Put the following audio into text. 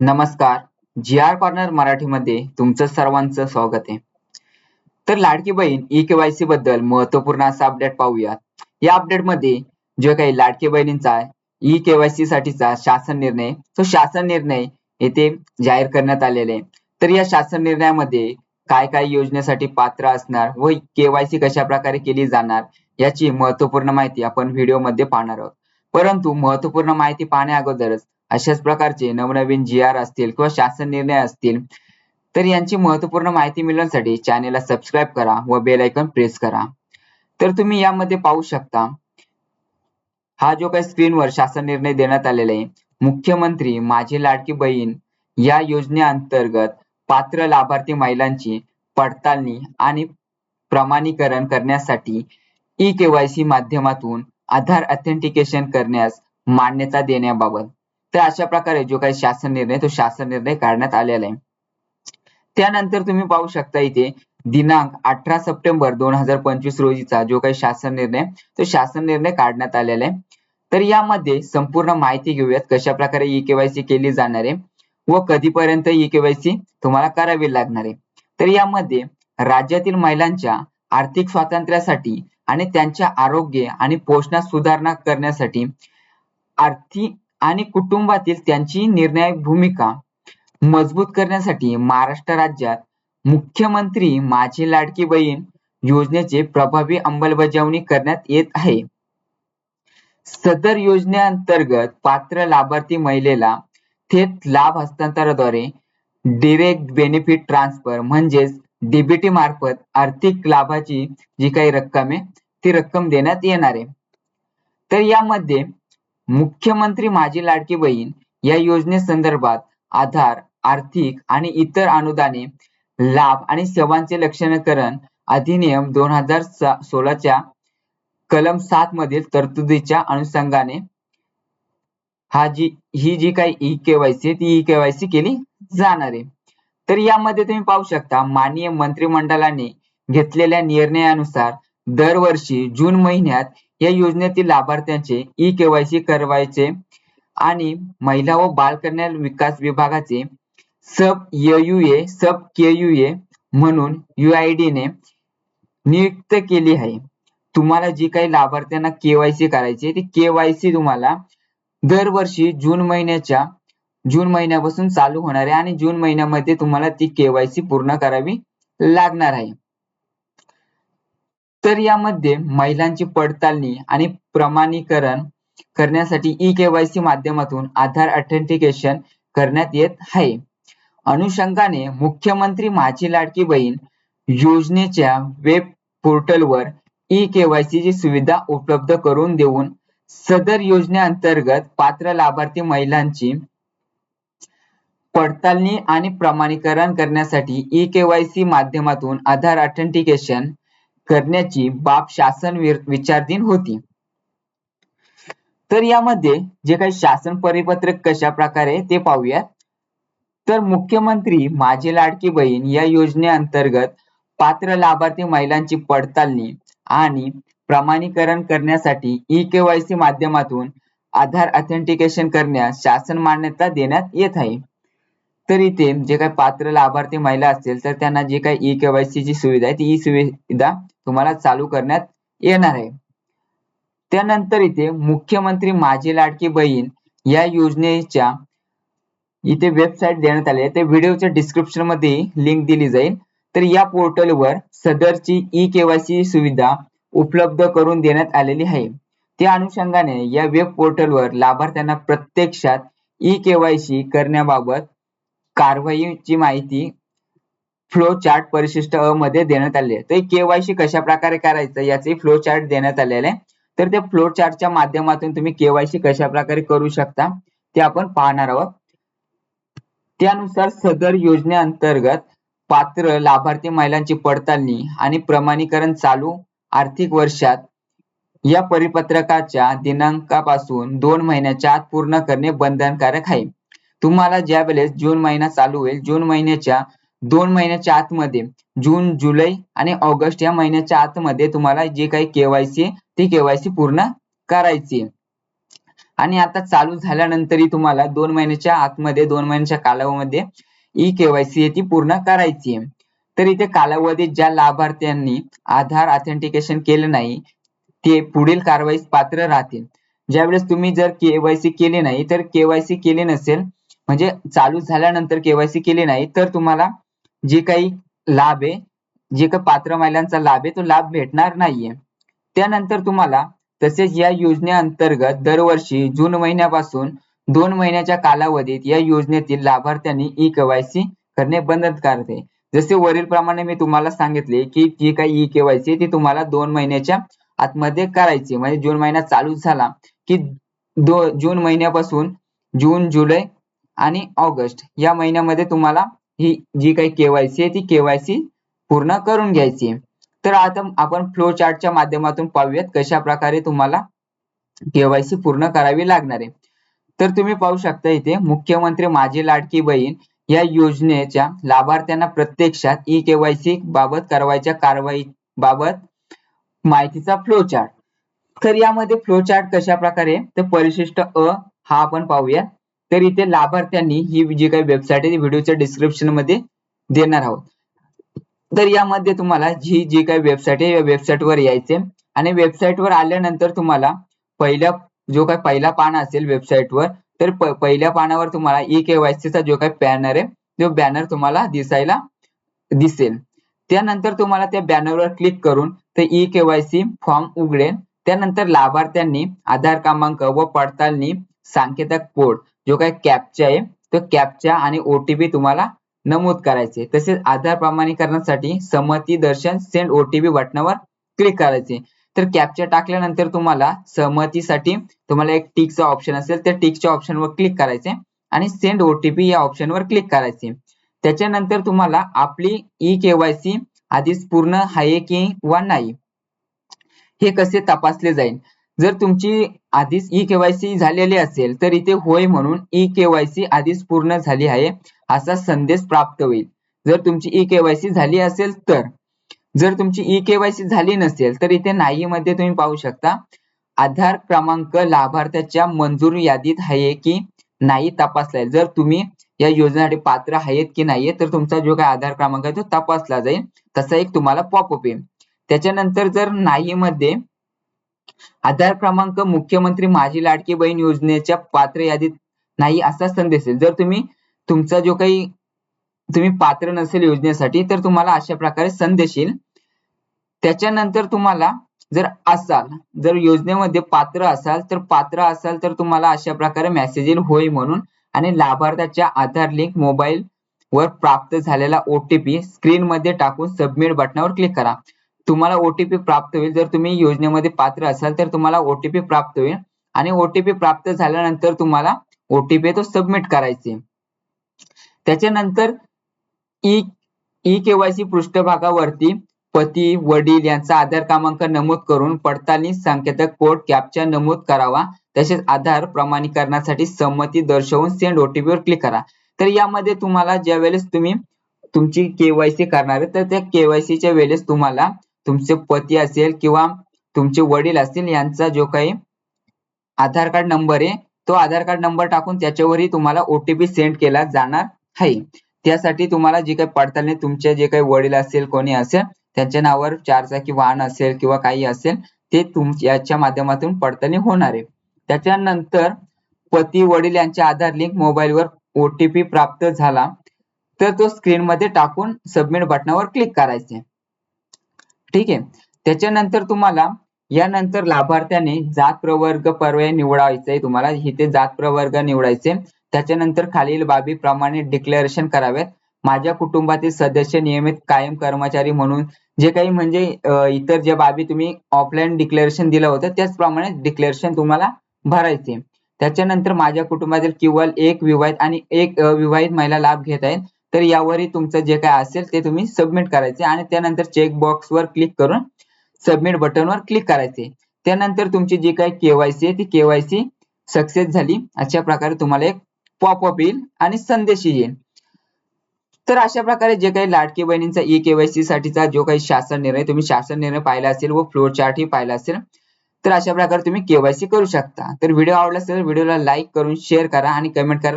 नमस्कार. जी R corner मराठीमध्ये तुमचं सर्वांचं स्वागत आहे. तर लाडकी बहीण ई केवायसी बद्दल महत्त्वपूर्ण असा अपडेट पाहूयात या अपडेटमध्ये जो काही लाडकी बहिणींचा ई केवायसी साठीचा शासन निर्णय तो शासन निर्णय येथे जाहीर करण्यात आलेले आहे. तर या शासन निर्णयामध्ये काय काय योजनेसाठी पात्र असणार व केवायसी कशा प्रकारे केली जाणार याची महत्त्वपूर्ण माहिती आपण व्हिडिओमध्ये पाहणार आहोत. परंतु महत्त्वपूर्ण माहिती पाहण्या अगोदरच अशाच प्रकारचे नवनवीन जी आर असतील किंवा शासन निर्णय असतील तर यांची महत्त्वपूर्ण माहिती मिळवण्यासाठी चॅनेलला सबस्क्राईब करा व बेल आयकॉन प्रेस करा. तर तुम्ही यामध्ये पाहू शकता हा जो काही स्क्रीनवर शासन निर्णय देण्यात आलेला आहे मुख्यमंत्री माझी लाडकी बहीण या योजनेअंतर्गत पात्र लाभार्थी महिलांची पडताळणी आणि प्रमाणीकरण करण्यासाठी ई केवायसी माध्यमातून आधार ऑथेंटिकेशन करण्यास मान्यता देण्याबाबत. तर अशा प्रकारे जो काही शासन निर्णय तो शासन निर्णय काढण्यात आलेला आहे. त्यानंतर तुम्ही पाहू शकता इथे दिनांक अठरा सप्टेंबर दोन हजार पंचवीस रोजीचा जो काही शासन निर्णय तो शासन निर्णय काढण्यात आलेला आहे. तर यामध्ये संपूर्ण माहिती घेऊयात कशा प्रकारे ई केवायसी केली जाणार आहे व कधीपर्यंत ई केवायसी तुम्हाला करावी लागणार आहे. तर यामध्ये राज्यातील महिलांच्या आर्थिक स्वातंत्र्यासाठी आणि त्यांच्या आरोग्य आणि पोषणात सुधारणा करण्यासाठी आर्थिक आणि कुटुंबातील त्यांची निर्णायक भूमिका मजबूत करण्यासाठी महाराष्ट्र राज्यात मुख्यमंत्री माझी लाडकी बहीण योजनेचे प्रभावी अंमलबजावणी करण्यात येत आहे. सदर योजनेअंतर्गत पात्र लाभार्थी महिलेला थेट लाभ हस्तांतराद्वारे डिरेक्ट बेनिफिट ट्रान्सफर म्हणजेच डीबीटी मार्फत आर्थिक लाभाची जी काही रक्कम आहे ती रक्कम देण्यात येणार आहे. तर यामध्ये मुख्यमंत्री माझी लाडकी बहीण या योजनेसंदर्भात आधार आर्थिक आणि इतर अनुदाने लाभ आणि सेवांचे लक्षणीकरण अधिनियम दोन हजार सोळाच्या कलम सात मधील तरतुदीच्या अनुषंगाने हा जी ही जी काही ई केवायसी ती ई केवायसी केली जाणार आहे. तर यामध्ये तुम्ही पाहू शकता माननीय मंत्रिमंडळाने घेतलेल्या निर्णयानुसार दरवर्षी जून महिन्यात या योजनेतील लाभार्थ्यांचे ई केवायसी करवायचे आणि महिला व बाल कल्याण विकास विभागाचे सब ए सब के म्हणून युआयडी ने नियुक्त केली आहे. तुम्हाला जी काही लाभार्थ्यांना केवायसी करायची ती केवायसी तुम्हाला दरवर्षी जून महिन्याच्या जून महिन्यापासून चालू होणार आहे आणि जून महिन्यामध्ये तुम्हाला ती केवायसी पूर्ण करावी लागणार आहे. तर यामध्ये महिलांची पडताळणी आणि प्रमाणीकरण करण्यासाठी ई केवायसी माध्यमातून आधार ऑथेंटिकेशन करण्यात येत आहे. अनुषंगाने मुख्यमंत्री माझी लाडकी बहीण योजनेच्या वेब पोर्टलवर ई केवायसी ची सुविधा उपलब्ध करून देऊन सदर योजनेअंतर्गत पात्र लाभार्थी महिलांची पडताळणी आणि प्रमाणीकरण करण्यासाठी ई केवायसी माध्यमातून आधार ऑथेंटिकेशन करण्याची बाब शासन विचारधीन होती. तर यामध्ये जे काही शासन परिपत्रक कशा प्रकारे ते पाहूयात. तर मुख्यमंत्री माझी लाडकी बहीण या योजनेअंतर्गत पात्र लाभार्थी महिलांची पडताळणी आणि प्रमाणीकरण करण्यासाठी ई केवायसी माध्यमातून आधार ऑथेंटिकेशन करण्यास शासन मान्यता देण्यात येत आहे. तर इथे जे काही पात्र लाभार्थी महिला असतील तर त्यांना जे काही ई केवायसी ची सुविधा आहे ती ई सुविधा तुम्हाला चालू करण्यात येणार आहे. त्यानंतर इथे मुख्यमंत्री माझी लाडकी बहीण या योजनेच्या इथे वेबसाईट देण्यात आली आहे. ते व्हिडिओच्या डिस्क्रिप्शनमध्ये लिंक दिली जाईल. तर या पोर्टलवर सदरची ई केवायसी सुविधा उपलब्ध करून देण्यात आलेली आहे. त्या अनुषंगाने या वेब पोर्टलवर लाभार्थ्यांना प्रत्यक्षात ई केवायसी करण्याबाबत कारवाईची माहिती फ्लो चार्ट परिशिष्ट अ मध्ये देण्यात आले आहे. तर केवायसी कशा प्रकारे करायचं याचे फ्लो चार्ट देण्यात आलेले आहे. तर त्या फ्लो चार्टच्या माध्यमातून तुम्ही केवायसी कशा प्रकारे करू शकता ते आपण पाहणार आहोत. त्यानुसार सदर योजनेअंतर्गत पात्र लाभार्थी महिलांची पडताळणी आणि प्रमाणीकरण चालू आर्थिक वर्षात या परिपत्रकाच्या दिनांकापासून दोन महिन्याच्या आत पूर्ण करणे बंधनकारक आहे. तुम्हाला ज्या वेळेस जून महिना चालू होईल जून महिन्याच्या दोन महिन्याच्या आतमध्ये जून जुलै आणि ऑगस्ट या महिन्याच्या आतमध्ये तुम्हाला जे काही केवायसी ती केवायसी पूर्ण करायची आणि आता चालू झाल्यानंतरही तुम्हाला दोन महिन्याच्या आतमध्ये दोन महिन्याच्या कालावधीमध्ये ई केवायसी ती पूर्ण करायची आहे. तर इथे कालावधीत ज्या लाभार्थ्यांनी आधार ऑथेंटिकेशन केलं नाही ते पुढील कारवाईस पात्र राहतील. ज्यावेळेस तुम्ही जर केवायसी केली नाही तर केवायसी केली नसेल म्हणजे चालू झाल्यानंतर केवायसी केली नाही तर तुम्हाला जे काही लाभ आहे जे काही पात्र महिलांचा लाभ आहे तो लाभ भेटणार नाहीये. त्यानंतर तुम्हाला तसेच या योजनेअंतर्गत दरवर्षी जून महिन्यापासून दोन महिन्याच्या कालावधीत या योजनेतील लाभार्थ्यांनी ई केवायसी करणे बंद करते. जसे वरील प्रमाणे मी तुम्हाला सांगितले की जी काही ई केवायसी ती तुम्हाला दोन महिन्याच्या आतमध्ये करायची म्हणजे जून महिना चालू झाला की दो जून महिन्यापासून जून जुलै आणि ऑगस्ट या महिन्यामध्ये तुम्हाला ही जी काही केवायसी आहे ती केवायसी पूर्ण करून घ्यायची तर आता आपण फ्लो चार्टच्या माध्यमातून पाहूयात कशा प्रकारे तुम्हाला केवायसी पूर्ण करावी लागणार आहे. तर तुम्ही पाहू शकता इथे मुख्यमंत्री माझी लाडकी बहीण या योजनेच्या लाभार्थ्यांना प्रत्यक्षात ई केवायसी बाबत करवायच्या कारवाई बाबत माहितीचा फ्लो चार्ट तर यामध्ये फ्लो चार्ट कशा प्रकारे तर परिशिष्ट अ हा आपण पाहूया तर इथे लाभार्थ्यांनी ही जी काही वेबसाईट आहे ती व्हिडिओच्या डिस्क्रिप्शनमध्ये देणार आहोत. तर यामध्ये तुम्हाला जी जी काही वेबसाईट आहे या वेबसाईटवर यायचे आणि वेबसाईट वर आल्यानंतर तुम्हाला पहिल्या जो काही पहिला पान असेल वेबसाईट वर तर पहिल्या पानावर तुम्हाला ई केवायसीचा जो काही बॅनर आहे तो बॅनर तुम्हाला दिसायला दिसेल. त्यानंतर तुम्हाला त्या बॅनरवर क्लिक करून ते ई केवायसी फॉर्म उघडेल. त्यानंतर लाभार्थ्यांनी आधार क्रमांक व पडताळणी सांकेतक कोड जो काय कॅपचा आहे तो कॅपचा आणि ओटीपी तुम्हाला नमूद करायचे. तसेच आधार प्रमाणीकरणासाठी संमती दर्शन सेंड ओटीपी बटनावर क्लिक करायचे. तर कॅप्चा टाकल्यानंतर तुम्हाला सहमतीसाठी तुम्हाला एक टिकचा ऑप्शन असेल त्या टिकच्या ऑप्शनवर क्लिक करायचे आणि सेंड ओटीपी या ऑप्शनवर क्लिक करायचे. त्याच्यानंतर तुम्हाला आपली ई केवायसी आधीच पूर्ण आहे की वा नाही हे कसे तपासले जाईल? जर तुमची आधीच ई केवायसी झालेली असेल तर इथे होय म्हणून ई केवायसी आधीच पूर्ण झाली आहे असा संदेश प्राप्त होईल. जर तुमची ई केवायसी झाली असेल तर जर तुमची ई केवायसी झाली नसेल तर इथे नाही मध्ये तुम्ही पाहू शकता. आधार क्रमांक लाभार्थ्याच्या मंजूर यादीत आहे की नाही तपासला जर तुम्ही या योजनेसाठी पात्र आहेत की नाहीये तर तुमचा जो काही आधार क्रमांक आहे तो तपासला जाईल. तसा एक तुम्हाला पॉपअप येईल. त्याच्यानंतर जर नाही मध्ये आधार क्रमांक मुख्यमंत्री माझी लाडकी बहीण योजनेच्या पात्र यादीत नाही असा संदेश येईल जर तुम्ही तुमचा जो काही तुम्ही पात्र नसेल योजनेसाठी तर तुम्हाला अशा प्रकारे संदेश येईल. त्याच्यानंतर तुम्हाला जर असाल जर योजनेमध्ये पात्र असाल तर पात्र असाल तर तुम्हाला अशा प्रकारे मेसेज येईल होय म्हणून. आणि लाभार्थ्याच्या आधार लिंक मोबाईल वर प्राप्त झालेला ओटीपी स्क्रीन मध्ये टाकून सबमिट बटनावर क्लिक करा. तुम्हाला ओटीपी प्राप्त होईल. जर तुम्ही योजनेमध्ये पात्र असाल तर तुम्हाला ओटीपी प्राप्त होईल. आणि ओटीपी प्राप्त झाल्यानंतर तुम्हाला ओटीपी तो सबमिट करायचे. त्याच्यानंतर ई ई केवायसी पृष्ठभागावरती पती वडील यांचा आधार क्रमांक नमूद करून पडताळणी संकेतक कोड कॅपचा नमूद करावा. तसेच आधार प्रमाणीकरणासाठी संमती दर्शवून सेंड ओटीपीवर क्लिक करा. तर यामध्ये तुम्हाला ज्या वेळेस तुम्ही तुमची केवायसी करणार आहे तर त्या केवायसीच्या वेळेस तुम्हाला तुमचे पती असेल किंवा तुमचे वडील असतील यांचा जो काही आधार कार्ड नंबर आहे तो आधार कार्ड नंबर टाकून त्याच्यावरही तुम्हाला ओटीपी सेंड केला जाणार आहे. त्यासाठी तुम्हाला जे काही पडताळणी तुमचे जे काही वडील असेल कोणी असेल त्यांच्या नावावर चारचाकी वाहन असेल किंवा काही असेल ते तुम याच्या माध्यमातून पडताळणी होणार आहे. त्याच्यानंतर पती वडील यांच्या आधार लिंक मोबाईलवर ओटीपी प्राप्त झाला तर तो स्क्रीन मध्ये टाकून सबमिट बटनावर क्लिक करायचे. ठीक? आहे त्याच्यानंतर तुम्हाला यानंतर लाभार्थ्याने जात प्रवर्ग पर्याय निवडायचा आहे तुम्हाला. इथे जात प्रवर्ग निवडायचे. त्याच्यानंतर खालील बाबी प्रमाणे डिक्लेरेशन करावेत माझ्या कुटुंबातील सदस्य नियमित कायम कर्मचारी म्हणून जे काही म्हणजे इतर ज्या बाबी तुम्ही ऑफलाईन डिक्लेरेशन दिलं होतं त्याचप्रमाणे डिक्लेरेशन तुम्हाला भरायचे. त्याच्यानंतर माझ्या कुटुंबातील केवळ एक विवाहित आणि एक अविवाहित महिला लाभ घेत आहेत. तर यावरही तुमचं जे काय असेल ते तुम्ही सबमिट करायचे आणि त्यानंतर चेक बॉक्स वर क्लिक करून सबमिट बटनवर क्लिक करायचे. त्यानंतर तुमची जी काही केवायसी आहे ती केवायसी सक्सेस झाली. अशा प्रकारे तुम्हाला एक पॉपअप येईल आणि संदेश येईल. तर अशा प्रकारे जे काही लाडकी बहिणींचा ई केवायसी साठीचा जो काही शासन निर्णय तुम्ही शासन निर्णय पाहिला असेल व फ्लोर चार्ट ही पाहिला असेल तर अशा प्रकारे तुम्ही केवायसी करू शकता. तर व्हिडिओ आवडला असेल व्हिडिओला लाईक करून शेअर करा आणि कमेंट करायला